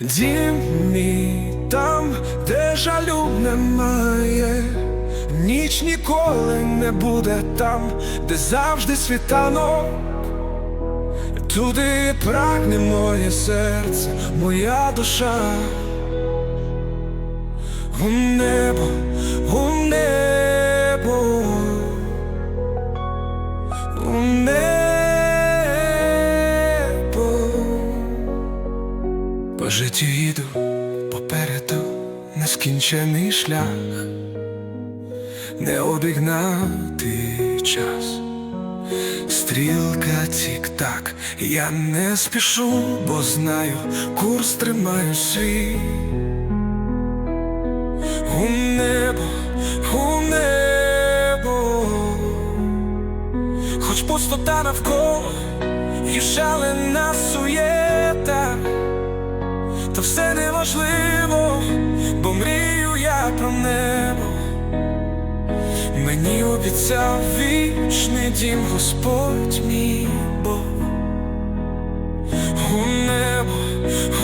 Дім мій там, де жалю немає, ніч ніколи не буде там, де завжди світанок. Туди прагне моє серце, моя душа. У небо, нескінчений шлях, не обігнати час. Стрілка тік-так, я не спішу, бо знаю, курс тримаю свій. У небо, у небо, хоч пустота навколо і шалена суєта, та все неважливо, бо мрію я про небо. Мені обіцяв вічний дім Господь мій Бог. У небо,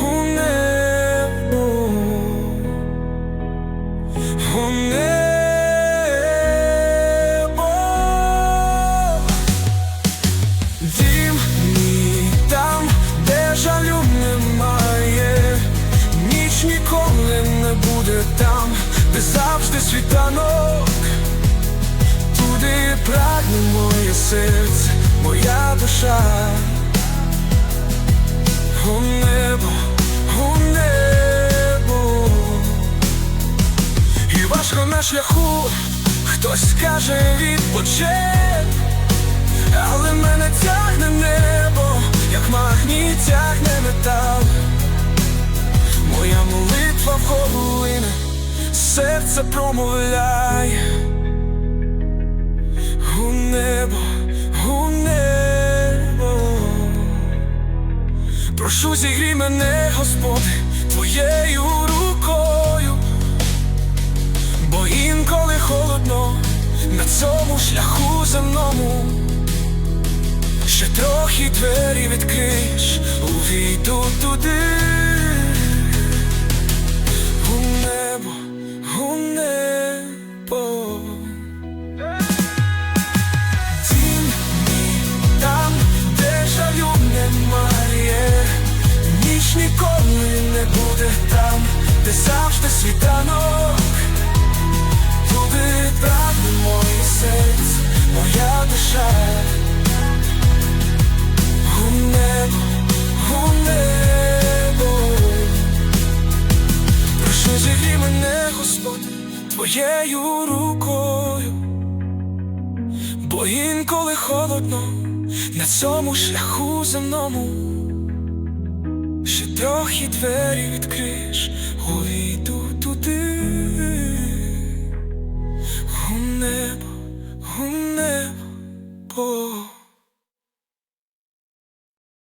у небо, у небо. Там, де завжди світанок. Туди прагне моє серце, моя душа. У небо, у небо. І важко на шляху, хтось каже відпоче, але мене тягне небо, молитва вгору серце промовляє. У небо, у небо, прошу зігрій мене, Господи, твоєю рукою, бо інколи холодно на цьому шляху земному. Ще трохи двері відкриєш, увійду туди. живі мене, Господь, твоєю рукою, бо інколи холодно на цьому шляху земному, ще трохи двері відкриєш, увійду туди, у небо, у небо.